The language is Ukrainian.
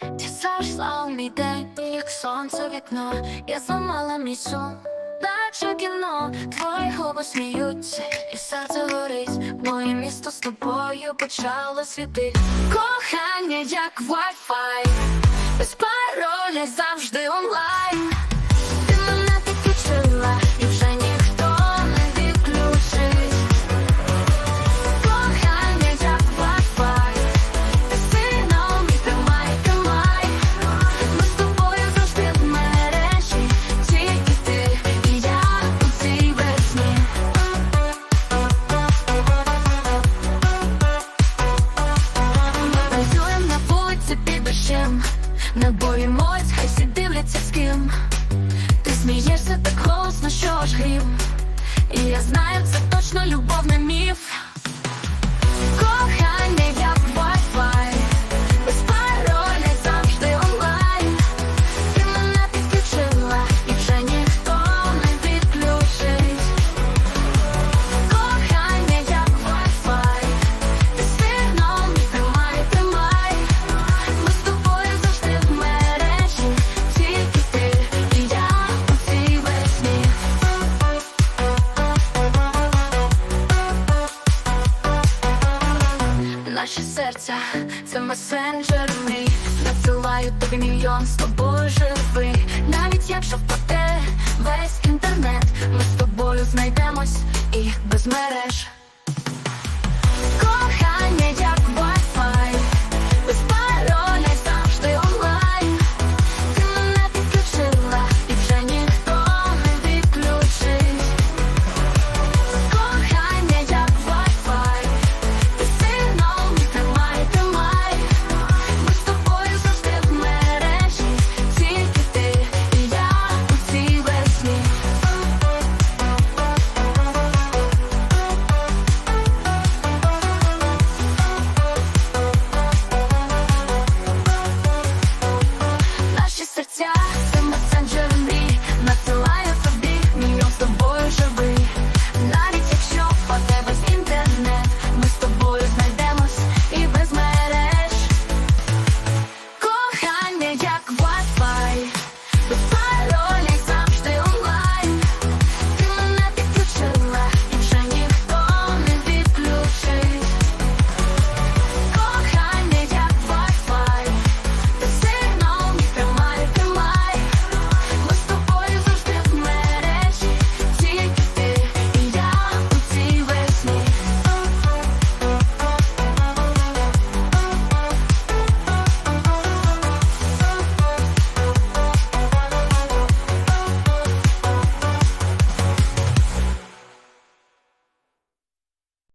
Ти зайшла у мій день, як сонце вікно, я зламала мій сон, наче кіно, твої губи сміються, і серце горить, моє місто з тобою почало світити. Кохання, як Wi-Fi, без пароля завжди онлайн. Дивляться з ким. Ти смієшся так голосно, що аж грім. І я знаю, це точно Наші серця це месенджер. Мій Надсилаю тобі мільйон з тобою живий Навіть якщо впаде весь інтернет Ми з тобою знайдемось і без мереж